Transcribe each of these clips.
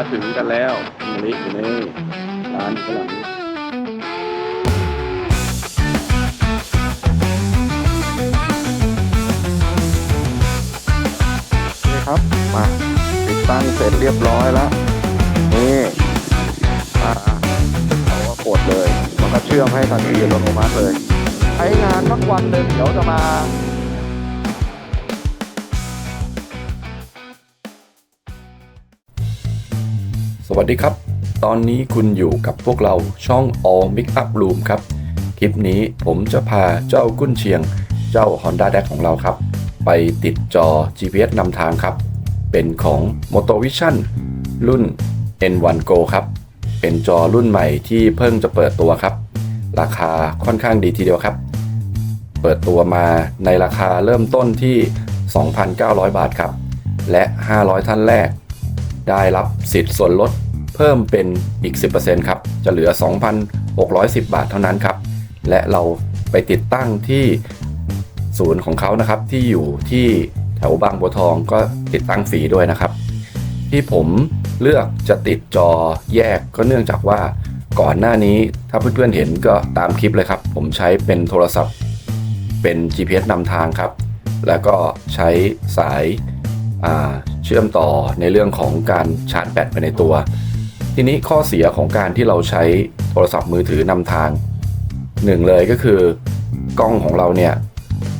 มาถึงกันแล้วมะลิอยู่นี่ร้านอยู่ข้างหลังนี่ครับ มาติดตั้งเสร็จเรียบร้อยแล้ว นี่อ่าเราก็กดเลย มันก็เชื่อมให้ทันทีอัตโนมัติเลย ใช้งานสักวันหนึ่งเดี๋ยวจะมา วัสดีครับ ตอนนี้คุณอยู่กับพวกเราช่อง All Mix Up Room ครับ คลิปนี้ผมจะพาเจ้ากุ้นเชียง เจ้า Honda d a c ของเราครับ ไปติดจอ GPS นำทางครับ เป็นของ Motovision รุ่น N1 Go ครับ เป็นจอรุ่นใหม่ที่เพิ่งจะเปิดตัวครับ ราคาค่อนข้างดีทีเดียวครับ เปิดตัวมาในราคาเริ่มต้นที่ 2,900 บาทครับ และ 500 ท่านแรกได้รับสิทธิ์ส่วนลด เพิ่มเป็นอีก 10%ครับจะเหลือ 2,610 บาทเท่านั้นครับ และเราไปติดตั้งที่ศูนย์ของเขานะครับที่อยู่ที่แถวบางบัวทองก็ติดตั้งฟรีด้วยนะครับ ที่ผมเลือกจะติดจอแยกก็เนื่องจากว่าก่อนหน้านี้ถ้าเพื่อนๆเห็นก็ตามคลิปเลยครับ ผมใช้เป็นโทรศัพท์ เป็น GPS นำทางครับ แล้วก็ใช้สายาเชื่อมต่อในเรื่องของการชาร์จแบตไปในตัว ทีนี้ข้อเสียของการที่เราใช้โทรศัพท์มือถือนำทางหนึ่งเลยก็คือกล้องของเราเนี่ย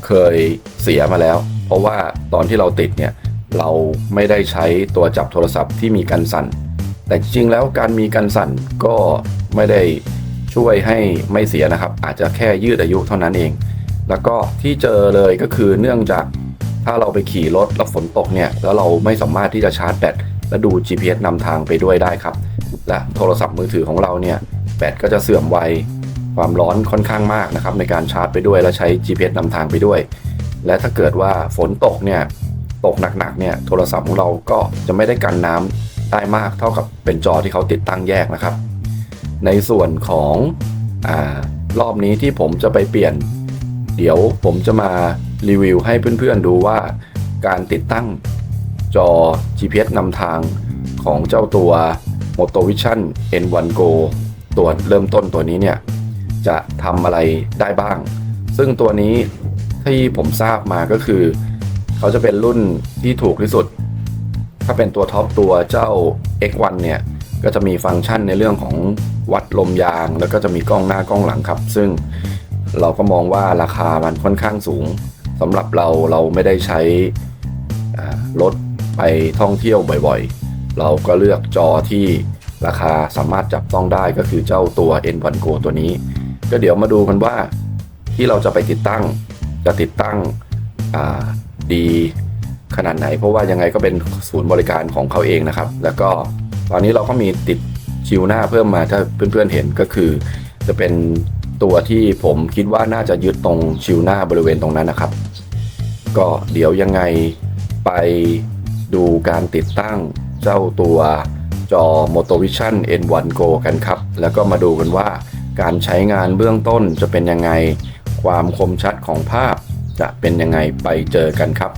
เคยเสียมาแล้ว เพราะว่าตอนที่เราติดเนี่ยเราไม่ได้ใช้ตัวจับโทรศัพท์ที่มีกันสั่น แต่จริงๆแล้วการมีกันสั่นก็ไม่ได้ช่วยให้ไม่เสียนะครับ อาจจะแค่ยืดอายุเท่านั้นเอง แล้วก็ที่เจอเลยก็คือเนื่องจากถ้าเราไปขี่รถแล้วฝนตกเนี่ยแล้วเราไม่สามารถที่จะชาร์จแบตและดู GPS นำทางไปด้วยได้ครับ และโทรศัพท์มือถือของเราเนี่ยแบตก็จะเสื่อมไวความร้อนค่อนข้างมากนะครับในการชาร์จไปด้วยและใช้ GPS นำทางไปด้วย และถ้าเกิดว่าฝนตกเนี่ยตกหนักๆเนี่ยโทรศัพท์ของเราก็จะไม่ได้กันน้ำได้มากเท่ากับเป็นจอที่เขาติดตั้งแยกนะครับ ในส่วนของอรอบนี้ที่ผมจะไปเปลี่ยน เดี๋ยวผมจะมารีวิวให้เพื่อนๆดูว่าการติดตั้งจอ GPS นำทางของเจ้าตัว Motovision N1 Go ตัวเริ่มต้นตัวนี้เนี่ยจะทำอะไรได้บ้าง ซึ่งตัวนี้ที่ผมทราบมาก็คือ เขาจะเป็นรุ่นที่ถูกที่สุด ถ้าเป็นตัวท็อปตัวเจ้า X1 เนี่ยก็จะมีฟังก์ชันในเรื่องของวัดลมยาง แล้วก็จะมีกล้องหน้ากล้องหลังครับ ซึ่งเราก็มองว่าราคามันค่อนข้างสูงสำหรับเราเราไม่ได้ใช้รถไปท่องเที่ยวบ่อยๆ เราก็เลือกจอที่ราคาสามารถจับต้องได้ก็คือเจ้าตัว N1 Go ตัวนี้ ก็เดี๋ยวมาดูกันว่าที่เราจะไปติดตั้งจะติดตั้งดีขนาดไหน เพราะว่ายังไงก็เป็นศูนย์บริการของเขาเองนะครับ แล้วก็ตอนนี้เราก็มีติดชิวหน้าเพิ่มมาถ้าเพื่อนๆเห็นก็คือ จะเป็นตัวที่ผมคิดว่าน่าจะยึดตรงชิวหน้าบริเวณตรงนั้นนะครับ ก็เดี๋ยวยังไงไปดูการติดตั้ง เจ้าตัวจอ Motovision N1 Go กันครับ แล้วก็มาดูกันว่า การใช้งานเบื้องต้นจะเป็นยังไง ความคมชัดของภาพจะเป็นยังไงไปเจอกันครับ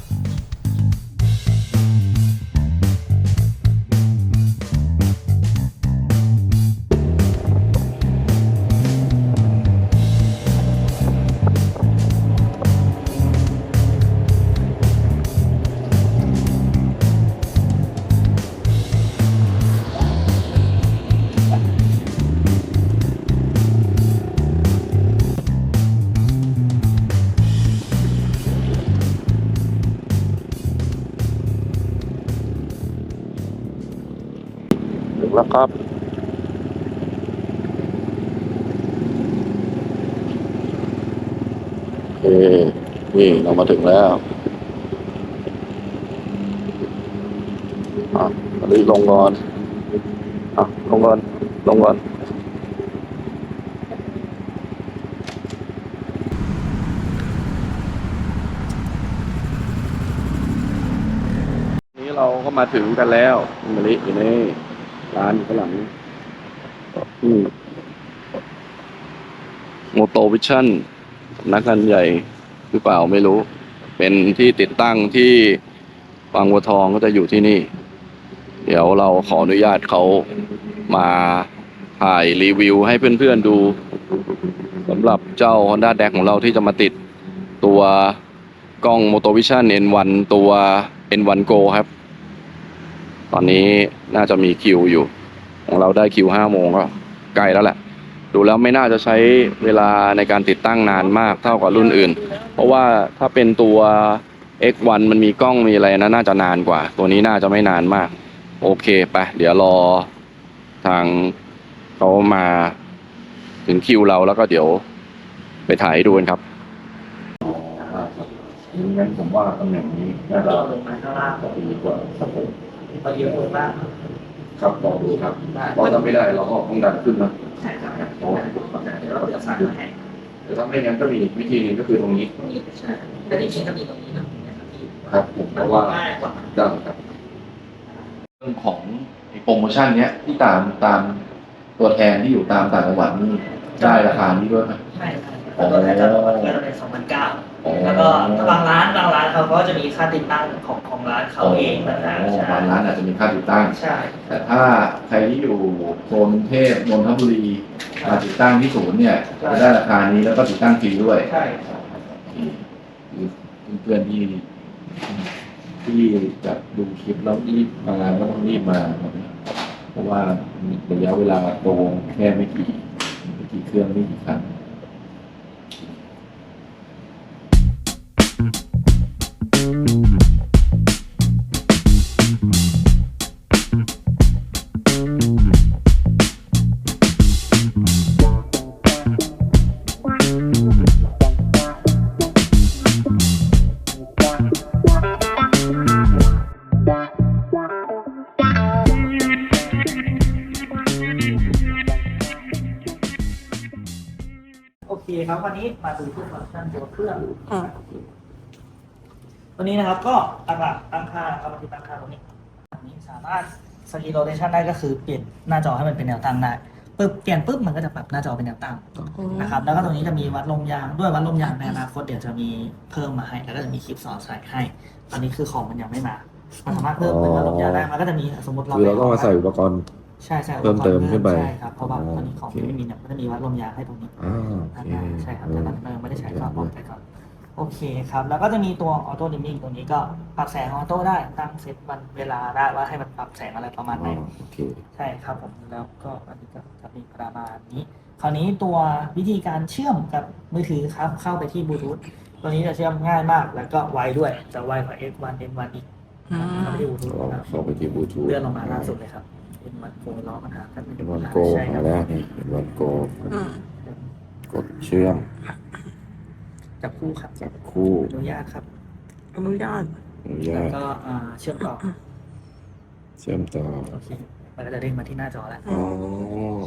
ถึงแล้วครับโอเคนี่เรามาถึงแล้วอะตอนนี้ลงก่อนอะลงก่อน ลงก่อนนี้เราก็มาถึงกันแล้วมะลิอยู่นี่ ร้านอยู่ข้างหลังอืมโมโตวิชั่นนักงานใหญ่หรือเปล่าไม่รู้ เป็นที่ติดตั้งที่บางบัวทองก็จะอยู่ที่นี่ เดี๋ยวเราขออนุญาตเขามาถ่ายรีวิวให้เพื่อนๆดูสำหรับเจ้า Honda d a c ของเราที่จะมาติดตัวกล้อง Motovision N1 ตัว N1 Go ครับ ตอนนี้น่าจะมีคิวอยู่ ของเราได้คิวห้าโมงก็ใกล้แล้วแหละ ดูแล้วไม่น่าจะใช้เวลาในการติดตั้งนานมากเท่ากับรุ่นอื่น เพราะว่าถ้าเป็นตัว X1 มันมีกล้องมีอะไรนะน่าจะนานกว่า ตัวนี้น่าจะไม่นานมาก โอเคไปเดี๋ยวรอทางเขามาถึงคิวเราแล้วก็เดี๋ยวไปถ่ายให้ดูกันครับงั้นผมว่าตำแหน่งนี้น่าจะลงมาข้างล่างดีกว่า พอเยอะมากครับลองดูครับพอทำไม่ได้เราก็ต้องดันขึ้นนะใช่ครับเดี๋ยวเราเดี๋ยวสั่งมาให้แต่ถ้าไม่งั้นก็มีอีกวิธีหนึงก็คือตรงนี้ใช่แต่จริงๆก็มีตรงนี้นะครับผมเพมันราะว่าง่ายกว่าได้ครับเรื่องของไอ้โปรโมชั่นเนี้ยที่ตามตามตัวแทนที่อยู่ตามต่างจังหวัดนี่ได้ราคานี้ด้วยไหมใช่ครับ ตัวแทนจะบอกว่าที่เราเป็นสองพันเก้าอ๋อแล้วก็บางร้านบางร้านเขาก็จะมีค่าติดตั้งของของร้านเขาเองต่างหากใช่บางร้านอาจจะมีค่าติดตั้ง ใช่ แต่ถ้าใครที่อยู่โซนกรุงเทพนนทบุรีมาติดตั้งที่ศูนย์เนี่ยจะได้ราคานี้แล้วก็ติดตั้งฟรีด้วย ใช่ครับเพื่อนๆที่ที่จะดูคลิปแล้วรีบมาก็ต้องรีบมาครับเพราะว่าระยะเวลาโตวงแค่ไม่กี่ไม่กี่เครื่องไม่กี่ครั้ง คครับวันนี้มาดูที่ฟังก์ชันตัวเครื่องตัวนี้นะครับก็หลักๆตั้งค่านะครับที่ตั้งค่าตรงนี้อันนี้สามารถสกีโรเทชันได้ก็คือเปลี่ยนหน้าจอให้มันเป็นแนวตั้งได้ปึ๊บเปลี่ยนปุ๊บมันก็จะปรับหน้าจอเป็นแนวตั้งนะครับแล้วก็ตรงนี้จะมีวัดลมยางด้วยวัดลมยางในอนาคตเดี๋ยวจะมีเพิ่มมาให้ แล้วก็จะมีคลิปสอนใส่ให้ตอนนี้คือของมันยังไม่มามันสามารถเพิ่มเป็นวัดลมยางได้มันก็จะมีสมมติเราคือเราต้องมาใส่อุปกรณ์ ใช่ใช่เพิ่มเติมขึ้นไปใช่ครับเพราะว่าตอนนี้ของโอเคไม่มีเนี่ยมันจะมีวัดลมยางให้ตรงนี้อ่าโอเคใช่ครับแต่เรายังไม่ได้ใช้ก็บอกไปก่อนโอเคครับ แล้วก็จะมีตัวออโต้ดิมมิ่งตรงนี้ก็ปรับแสงออโต้ได้ตั้งเซตวันเวลาได้ว่าให้มันปรับแสงอะไรประมาณไหนอ๋อโอเค ใช่ครับผมแล้วก็อันนี้ก็จะมีประมาณนี้ คราวนี้ตัววิธีการเชื่อมกับมือถือครับเข้าไปที่บลูทูธตัวนี้จะเชื่อมง่ายมาก แล้วก็ไวด้วยจะไวกว่า X1 N1 อีกเข้าไปที่บลูทูธเราครับเข้าไปที่บลูทูธเลื่อนลงมาล่าสุดเลยครับ N1 โฟล้อปัญหากันเป็นวันโกใช่คมารับแล้วนี่เป็นวันโกกดเชื่อมจับคู่ครับจับคู่อนุญาตครับ อนุญาตอนุแล้ญาวตก็อ่าเชื่อมต่อเชื่อมต่อโอเคมันก็จะเด้งมาที่หน้าจอแล้ว อ๋อ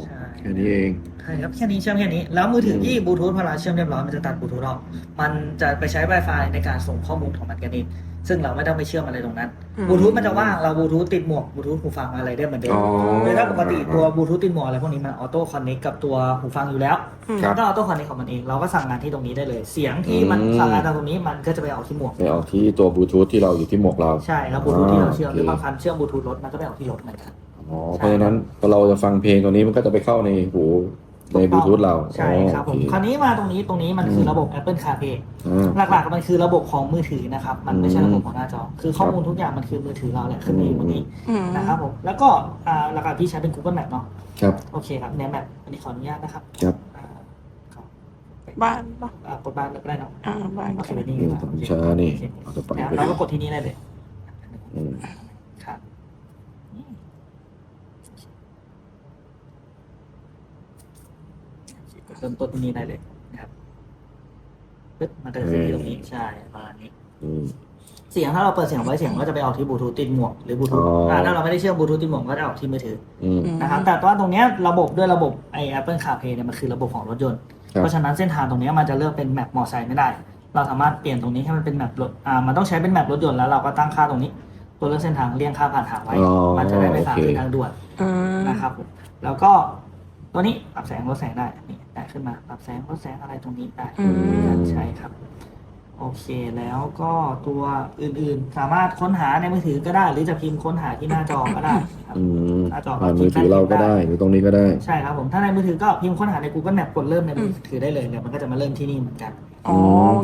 ใช่ แค่นี้เอง ใช่ครับแค่นี้เชื่อมแค่นี้ แล้วมือถือที่บลูทูธพอเราเชื่อมเรียบร้อยมันจะตัดบลูทูธออก มันจะไปใช้ Wi-Fi ในการส่งข้อมูลของมันกันเอง ซึ่งเราไม่ต้องไปเชื่อมอะไรตรงนั้นอืมบลูทูธมันจะว่างเราบลูทูธติดหมวกบลูทูธหูฟังอะไรได้เหมือนเดิมอ๋อโดยถ้าปกติตัวบลูทูธติดหมวกอะไรพวกนี้มันออโต้คอนเน c t กับตัวหูฟังอยู่แล้วครับมันก็ออโต้คอนเน c t ของมันเองเราก็สั่งงานที่ตรงนี้ได้เลย เสียงที่มันอืมสั่งงานตรงนี้มันก็จะไปออกที่หมวกไปเอาที่ตัวบลูทูธที่เราอยู่ที่หมวกเราใช่แล้วบลูทูธที่เราเชื่อมโอเคหรือบางคันเชื่อมบลูทูธรถมันก็ไปออกที่รถเหมือนกันอ๋อเพราะฉะนั้นพอเราจะฟังเพลงตัวนี้มันก็จะไปเข้าในหู ในบลูทูธเราใช่ครับผมอ๋อโอเคราวนี้มาตรงนี้ตรงนี้มันคือมระบบ Apple CarPlay อ่าหลักๆมันคือระบบของมือถือนะครับ มันไม่ใช่อืมระบบของหน้าจอ คือข้อมูลทุกอย่างมันคือมือถือเราแหละขึ้นมาอยู่ตรงนี้อืมนะครับผมแล้วก็อ่าหลักๆพี่ใช้เป็น Google Map เนาะครับโอเคครับในแมปอันนี้ขออนุญาตนะครับครับอ่าขอบ้านปะอ่ากดบ้านแล้วก็ได้เนาะอ่าบ้านโอเคกันไว้นี่นี่ดีกว่าผมโอเคช้านี่โอเคเราจะไปแล้วไปเราก็กดที่นี่ได้เลย อืม ครับกด เริ่มต้นที่นี่ได้เลยนะครับปึ๊บมันก็จะขึ้นที่ตรงนี้ใช่ประมาณนี้ อืม เสียงถ้าเราเปิดเสียงไว้เสียงก็จะไปออกที่บลูทูธติดหมวกหรือบลูทูธอ๋ออ่าถ้าเราไม่ได้เชื่อมบลูทูธติดหมวกก็จะออกที่มือถืออืม นะครับแต่ว่าตรงเนี้ยระบบด้วยระบบไอ Apple CarPlay เนี่ยมันคือระบบของรถยนต์ ครับ เพราะฉะนั้นเส้นทางตรงเนี้ยมันจะเลือกเป็นแมปมอไซค์ไม่ได้ เราสามารถเปลี่ยนตรงนี้ให้มันเป็นแมปรถอ่ามันต้องใช้เป็นแมปรถยนต์แล้วเราก็ตั้งค่าตรงนี้ ตัวเลือกเส้นทางเลี่ยงค่าผ่านทางไว้ อ๋อมันจะได้ไม่ผ่านโอเคที่ทางด่วนอืมนะครับผมแล้วก็ ตัวนี้ปรับแสงลดแสงได้นี่ได้ขึ้นมาปรับแสงลดแสงอะไรตรงนี้ได้อืม ใช่ครับ โอเคแล้วก็ตัวอื่นๆ สามารถค้นหาในมือถือก็ได้ หรือจะพิมพ์ค้นหาที่หน้าจอก็ได้ครับ อืมหน้าจอก็ผ่านมือถือเราก็ได้ หรือตรงนี้ก็ได้ ใช่ครับผมถ้าในมือถือก็พิมพ์ค้นหาใน Google Map กดเริ่มในมือถือได้เลยเนี่ยมันก็จะมาเริ่มที่นี่เหมือนกัน อ๋อ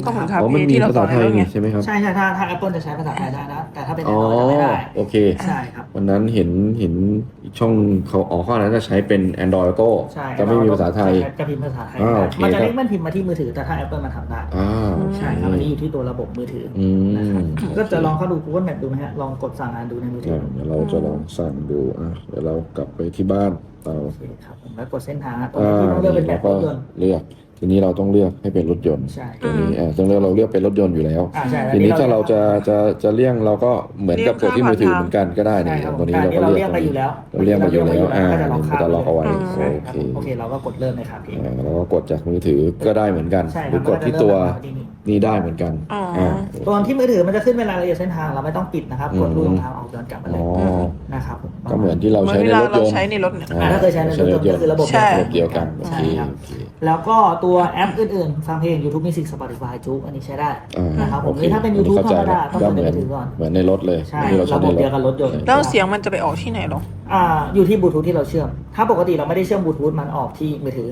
ก็เหมือนคาอ๋อเฟ่มันมีที่เราภาสษาอนไทยแล้วไงนี่ใช่ไหมครับใช่ใช่ถ้าถ้า Apple จะใช้ภาษาไทยได้นะ แต่ถ้าเป็น อ๋อ Android จะไม่ได้ โอเค ใช่ครับ วันนั้นเห็นเห็นอีกช่องเขาอ๋อข้อนั้นจะใช้เป็น Android Auto ใช่จะไม่มีภาษาไทยจะพิมพ์ภาษาไทยอ่าได้โอเคมันจะครับเล็กมันพิมพ์มาที่มือถือ แต่ถ้า Apple มันทำได้ อ่าใช่ครับอันนี้อยู่ที่ตัวระบบมือถืออือนะครับมก็จะลองเข้าดู Google Map ดูไหมฮะ ลองกดสั่งงานดูในมือถือ่าอเดี๋ยวเราจะลองสั่งดูอะเดี๋ยวเรากลับไปที่บ้านเราโอเคครับผมแล้วกดเส้นทางตรงอ่านี้ที่ต้องเลือกเป็นแบเราบรก็ถยนต์เลือก ทีนี้เราต้องเลือกให้เป็นรถยนต์ใช่ ตัวนี้อ่าต้องเลือกเราเลือกเป็นรถยนต์อยู่แล้ว อ่าใช่ทีนี้ถ้าเราจะจะจะเลี่ยงเราก็เหมือนกับกดที่มือถือเหมือนกันก็ได้ใช่นี่ครับตัวนี้แต่เราอันก็นี้เราเลืเรีอยกกตรงไปอนี้ยู่แล้วเราเรียกมาอยู่แล้วอ่าก็จะล็อกมันจะล็อกเอาไว้อืมใช่โอครับเคโอเคเราก็กดเริ่มเลยครับพี่อ่าเราก็กดจากมือถือก็ได้เหมือนกันใช่หครืรับอกดที่ตัวมันก็จะเริ่มมาที่ นี่นี้ได้เหมือนกันอ๋ออ่อ่าตัวที่มือถือมันจะขึ้นเป็นรายละเอียดเส้นทางเราไม่ต้องปิดนะครับอืมกดรูปรองเท้าออกย้อนกลับมาเลอ๋ยอนะครับผมก็เหมือนที่เราเหมือใช้นในที่เรารถยเรานต์ใช้ในรถเนี่ย อ่าถ้าเคยใช้ในรถยนต์ก็คือระบบใช่ ระบบเดียวกันโอใช่เคครับ โอเค แล้วก็ตัวแอปอื่นๆ ฟังเพลง YouTube Music Spotify จุกอันนี้ใช้ได้อ่านะครับผมโอเคหรือถ้าเป็น YouTube เข้าใจธรรมดาต้องก็กดเหในมือนมือถือก่อน เหมือนในรถเลยใช่ที่เราใช้ระในบบรเดียวถกับรถยนต์ แล้วเสียงมันจะไปออกที่ไหนหรอ อ่าอยู่ที่บลูทูธที่เราเชื่อม ถ้าปกติเราไม่ได้เชื่อมบลูทูธมันออกที่มือถือ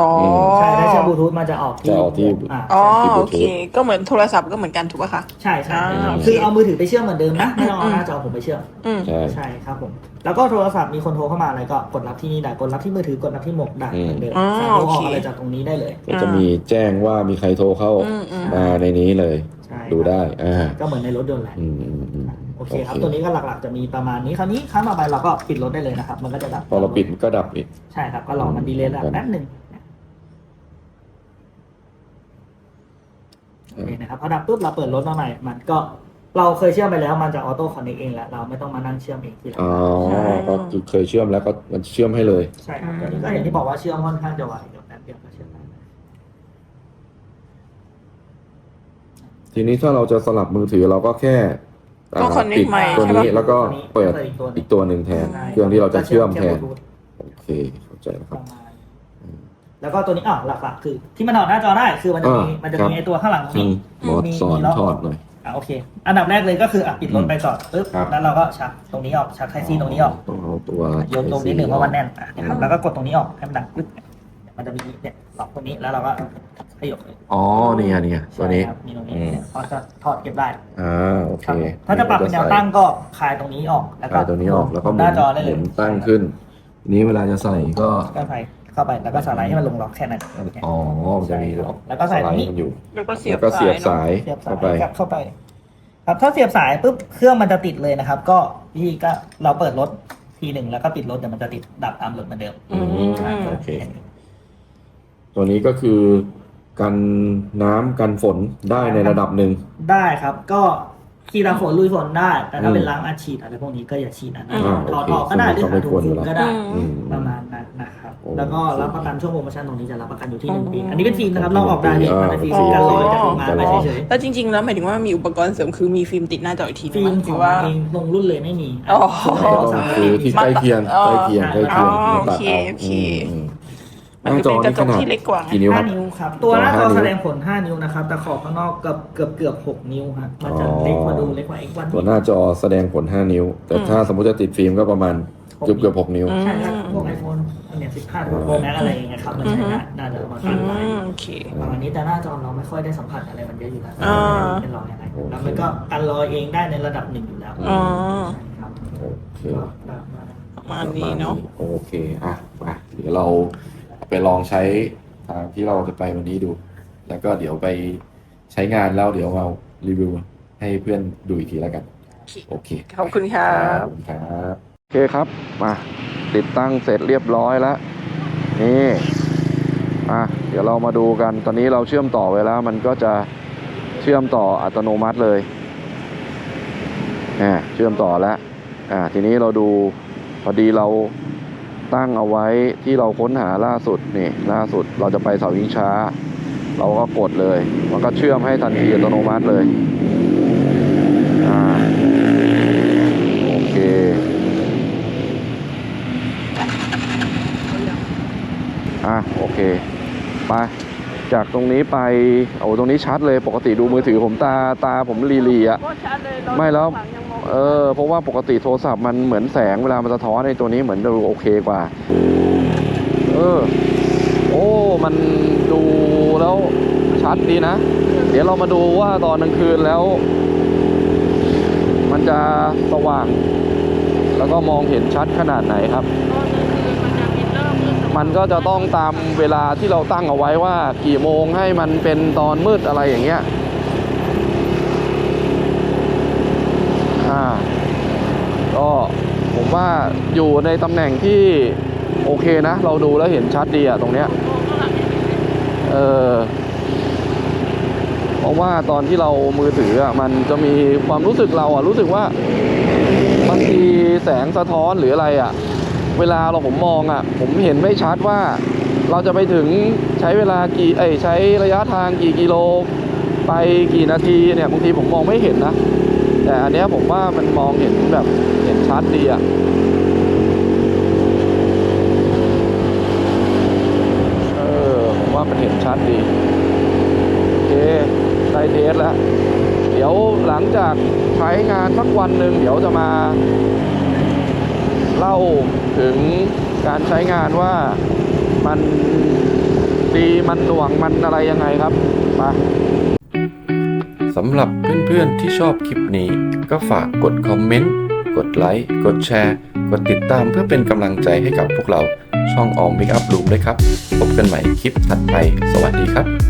อ๋อใช่ถ้าเชื่อมบลูทูธมันจะออกที่จะออกที่ อ่าอ๋อที่โอ Bluetooth เค ก็เหมือนโทรศัพท์ก็เหมือนกันถูกป่ะคะ ใช่ใช่อ่าครับโอเคคือเอามือถือไปเชื่อมเหมือนเดิมนะไม่ต้องเอาอืมหน้าจอผมไปเชื่อม อืม ใช่ ใช่ครับผม แล้วก็โทรศัพท์มีคนโทรเข้ามาอะไรก็กดรับที่นี่ได้ กดรับที่มือถือกดรับที่หมวกได้เหมือนเดิมอืมสามารถโทรอโออกเค อะไรจากตรงนี้ได้เลย ก็จะมีแจ้งว่ามีใครโทรเข้าอืมอืม มาในนี้เลย ใช่ดูได้อ่าก็เหมือนในรถยนต์แหละ อืมอืมอืม โอเคครับตัวนี้ก็หลักๆจะมีประมาณนี้ คราวนี้ครั้งต่อไปเราก็ปิดรถได้เลยนะครับ มันก็จะดับพอเราปิดมันก็ดับอีก ใช่ครับ ก็รอมันดีเลย์ดับแป๊บหนึ่ง โอเคนะครับพอดับปุ๊บเราเปิดรถมาใหม่ มันก็เราเคยเชื่อมไปแล้วมันจะออโต้คอนเนคเองแหละเราไม่ต้องมานั่งเชื่อมเองทีหลังอ๋อก็คือเคยเชื่อมแล้วก็มันเชื่อมให้เลย ใช่ครับตัวนี้ก็อย่างที่บอกว่าเชื่อมค่อนข้างจะไวเดี๋ยวแป๊บเดียวก็เชื่อมได้ทีนี้ถ้าเราจะสลับมือถือเราก็แค่อ่าก็ connect ปิดใหม่ตัวนี้ใช่ปะ แล้วก็เปิดอีกตัวหนึ่อีงกตัวหนึ่งแทนใช่เครื่องที่เราจะเชื่อมแทนบลูทูธโอเคเข้าใจแล้วคปรับ ระมาณ แล้วก็ตัวนี้อะหลักๆคือ ที่มันถอดหน้าจอได้คือมันจะมีอ่ามัมันจะครับมีไอตัวข้างหลังตรงอืนี้มหมอมีสอนมีล็อกถอดหน่อย อะโอเค อันดับแรกเลยก็คืออะปิดรถไปก่อนปึ๊บครับ แล้วเราก็ชักตรงนี้ออกชักไทซี่ตรงนี้ออก ต้องเอาตัวยกตรงนี้หนึ่งเพราะมันแน่นอะนะครับแล้วก็กดตรงนี้ออกให้มันดังปึ๊บมันจะมีเนี่ยล็อกตรงนี้แล้วเราก็ขยกเลยอ๋อนี่ไงนี่ไงตัวนี้ ใช่ครับมีตรงนี้อืมเนี่ยพอจะถอดเก็บได้อ่าโอเคครับผมถ้าจะปรับเป็นแนวตั้งก็คลายตรงนี้ออกแล้วคก็ลายตัวนี้ออกแล้วก็หหมุน้านจอได้หเลมุยนตั้งขึ้นทีนี้เวลาจะใส่ก็ ก็ใส่ เข้าไปแล้วก็สไลด์ให้มันลงล็อกแค่นั้นอ๋อมันจะมีล็อกแล้วก็ใส่ตรงนี้มันอยู่ แล้วก็เสียแล้บวก็เสียบสาสายยเสียบสาเข้ายไปกลับเข้าไป ครับถ้าเสียบสายปุ๊บเครื่องมันจะติดเลยนะครับ ก็วิธีก็เราเปิดรถทีหนึ่งแล้วก็ปิดรถเดี๋ยวมันจะติดดับตามรถเหมือนเดิมอืมโอเค ตัวนี้ก็คือกันน้ำกันฝนได้ในระดับหนึ่ง ได้ครับ ก็ขี่ตามฝนลุยฝนได้ แต่ถ้าอืมเป็นล้างอัดฉีดอะไรพวกนี้ก็อย่าฉีดอันนั้นอ่าถอดโอเคออกก็ได้หรือซึ่งหาถุงฝุ่นก็ได้อืม ประมาณ นั้นนะครับโอ้แล้วก็รับประกันช่วงโปรโมชั่นตรงนี้จะรับประกันอยู่ที่หนึ่งปีอ๋ออัอันนี้เป็นฟิล์มนะครับลองออกได้เลยมันเป็นฟิล์มอ๋อกันรอยจากโรงงานไม่เฉยแล้วจริงๆ แล้วหมายถึงว่ามีอุปกรณ์เสริมคือมีฟิล์มติดหน้าจออีกทีๆฟิล์มหขรือองมัว่านเองลงรุ่นเลยไม่มีอ๋อส่วนในโทรศัพท์คือที่ใกล้เคียงอ๋อใกล้เคียงใกล้เคียงอ๋อที่ตัดโอเคเอาโอเคอืมมันจะเป็นกระจกที่เล็กกว่าไงกี่นิ้วคห้ารับนิ้วครับ ตัวหน้าจอห้านิ้วแสดงผล 5 นิ้วนะครับ แต่ขอบข้างนอกเกือบเกือบเกือบ6นิ้วฮะมันจะอ๋อเล็กกว่าดูเล็กกว่า X1 ตัวหน้าจอแสดงผล 5 นิ้ว แต่อืมถ้าสมมติจะติดฟิล์มก็ประมาณเกือบเกือบ6นิ้วอืมใช่ครับพวกไอโฟน เนี่ย15 Pro Max อะไรอย่างเงี้ยครับมันใช้ได้น่าจะประมาณอืกันไว้มโอเค ประมาณนี้แต่หน้าจอเราไม่ค่อยได้สัมผัสอะไรมันเยอะอยู่แล้วอ่า เป็นรอยอะไรโอเคแล้วมันก็กันรอยเองได้ในระดับหนึ่งอยู่แล้วอ๋อใช่ครับโอเคก็ประมาณประมาณนี้เนาะ โอเคอะมาเดี๋ยวเราไปลองใช้ทางที่เราจะไปวันนี้ดู แล้วก็เดี๋ยวไปใช้งานแล้วเดี๋ยวมารีวิวให้เพื่อนดูอีกทีแล้วกัน โอเค ขอบคุณครับขอบคุณครับโอเคครับ มา ติดตั้งเสร็จเรียบร้อยแล้ว นี่อะเดี๋ยวเรามาดูกัน ตอนนี้เราเชื่อมต่อไว้แล้ว มันก็จะเชื่อมต่ออัตโนมัติเลยอ่าเชื่อมต่อแล้วอ่าทีนี้เราดูพอดีเราตั้งเอาไว้ที่เราค้นหาล่าสุดนี่ล่าสุดเราจะไปเสายิงช้า เราก็กดเลย มันก็เชื่อมให้ทันทีอัตโนมัติเลยอ่าโอเค อะโอเค ไป จากตรงนี้ไปโอ้ตรงนี้ชัดเลยปกติดูมือถือผมตาตาผมลีลีๆอะก็ชัดเลยไม่แล้ว เออ เพราะว่าปกติโทรศัพท์มันเหมือนแสงเวลามันสะท้อนในตัวนี้เหมือนดูโอเคกว่า เออ โอ้ มันดูแล้วชัดดีนะ เดี๋ยวเรามาดูว่าตอนกลางคืนแล้ว มันจะสว่าง แล้วก็มองเห็นชัดขนาดไหนครับ มันก็จะต้องตามเวลาที่เราตั้งเอาไว้ว่ากี่โมงให้มันเป็นตอนมืดอะไรอย่างเงี้ยอ่าก็ผมว่าอยู่ในตำแหน่งที่โอเคนะ เราดูแล้วเห็นชัดดีอะตรงเนี้ยเออเพราะว่าตอนที่เรามือถืออะมันจะมีความรู้สึกเราอะรู้สึกว่าบางทีแสงสะท้อนหรืออะไรอะ เวลาเราผมมองอะผมเห็นไม่ชัดว่าเราจะไปถึงใช้เวลากี่เอ้ใช้ระยะทางกี่กิโล ไปกี่นาทีเนี่ยบางทีผมมองไม่เห็นนะ แต่อันเนี้ยผมว่ามันมองเห็นแบบเห็นชัดดีอะเออผมว่ามันเห็นชัดดีโอเคได้เทสแล้ว เดี๋ยวหลังจากใช้งานสักวันหนึ่งเดี๋ยวจะมา เล่าถึงการใช้งานว่ามันดีมันหน่วงมันอะไรยังไงครับมาสำหรับเพื่อนๆที่ชอบคลิปนี้ ก็ฝากกดคอมเมนต์ กดไลค์ กดแชร์ กดติดตามเพื่อเป็นกำลังใจให้กับพวกเราช่องออม Make Up Room ด้วยครับ พบกันใหม่คลิปถัดไป สวัสดีครับ